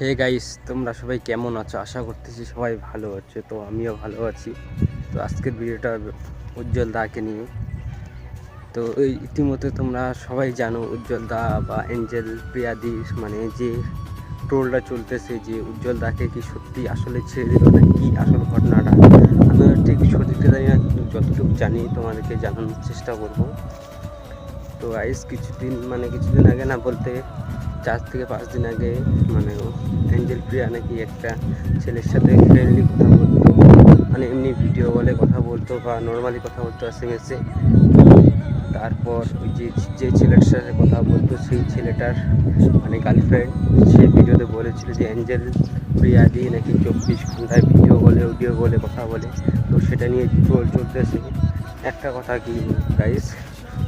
Hey guys তোমরা সবাই কেমন আছো? আশা করতেছি সবাই ভালো আছো, তো আমিও ভালো আছি। তো আজকের ভিডিওটা উজ্জ্বল দাকে নিয়ে। তো এই ইতিমধ্যে তোমরা সবাই জানো, উজ্জ্বল দা বা এঞ্জেল প্রিয়াদি মানে যে ট্রোলটা চলতেছে, যে উজ্জ্বল দাকে কি সত্যি আসলে ছেড়ে দিল না কি আসল ঘটনাটা? আমি ঠিক সঠিকটা জানি না, কিন্তু যতটুকু জানি তোমাদেরকে জানানোর চেষ্টা করব। তো আইস কিছুদিন মানে কিছুদিন আগে না বলতে চার থেকে পাঁচ দিন আগে মানে অ্যাঞ্জেল প্রিয়া নাকি একটা ছেলের সাথে ফ্রেন্ডলি কথা বলতো। মানে এমনি ভিডিও বলে কথা বলতো বা নর্মালি কথা বলতো এস এম এসে তারপর ওই যে যে ছেলেটার সাথে কথা বলতো, সেই ছেলেটার মানে গার্লফ্রেন্ড সে ভিডিওতে বলেছিল যে অ্যাঞ্জেল প্রিয়া দিয়ে নাকি চব্বিশ ঘন্টায় ভিডিও বলে অডিও বলে কথা বলে। তো সেটা নিয়ে ট্রোল চলতেছে। একটা কথা কি গাইস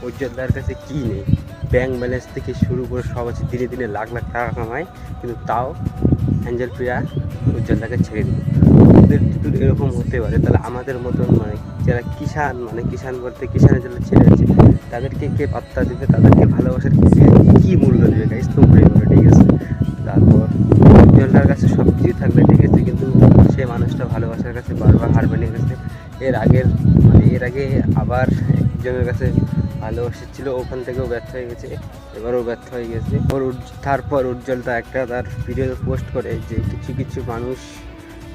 উজ্জ্বলদার কাছে কী নেই? ব্যাংক ব্যালেন্স থেকে শুরু করে সব আছে, দিনে দিনে লাখ লাখ টাকা কামায়, কিন্তু তাও অ্যাঞ্জেল প্রিয়া উজ্জ্বলটাকে ছেড়ে দিল। ওদের যদি এরকম হতে পারে, তাহলে আমাদের মতন মানে যারা কিষান মানে কিষান বলতে কিষানের জন্য ছেড়ে আছে তাদেরকে কে পাত্তা দেবে, তাদেরকে ভালোবাসার কে মূল্য দেবে গাইস তোমরাই বলো, ঠিক আছে? তারপর উজ্জ্বলদার কাছে সব কিছুই থাকবে, ঠিক আছে? কিন্তু সে মানুষটা ভালোবাসার কাছে বারবার হার মেনে গেছে এর আগের মানে এর আগে আবার একজনের কাছে ভালোবাসা ওখান থেকেও ব্যর্থ হয়ে গেছে, এবারও ব্যর্থ হয়ে গেছে। ওর তারপর উজ্জ্বলটা একটা তার ভিডিও পোস্ট করে যে কিছু কিছু মানুষ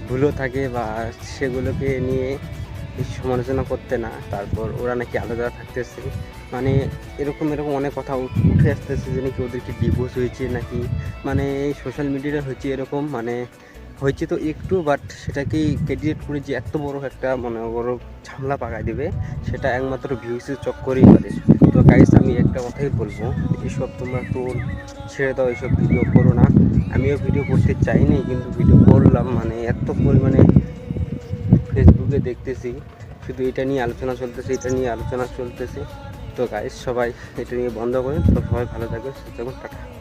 ভুলও থাকে বা সেগুলোকে নিয়ে সমালোচনা করতে না। তারপর ওরা নাকি আলাদা থাকতেছে। মানে এরকম এরকম অনেক কথা উঠে আসতেছে যে নাকি ওদেরকে ডিভোর্স হয়েছে নাকি মানে সোশ্যাল মিডিয়াতে হয়েছে এরকম মানে হয়েছে তো একটু বাট সেটাকেই ক্রেডিট করে যে এত বড় একটা মানে বড় ঝামেলা পাকায় দিবে, সেটা একমাত্র ভিউসের চক্করেই পারে। তো গাইস আমি একটা কথাই বলব এইসব তোমরা টোল ছেড়ে দাও এইসব ভিডিও করো না। আমিও ভিডিও করতে চাইনি, কিন্তু ভিডিও করলাম মানে এত পরিমাণে ফেসবুকে দেখতেছি, শুধু এটা নিয়ে আলোচনা চলতেছে, এটা নিয়ে আলোচনা চলতেছে। তো গাইস সবাই এটা নিয়ে বন্ধ করে তো সবাই ভালো থাকবে সুস্থ থাকবে টাটা।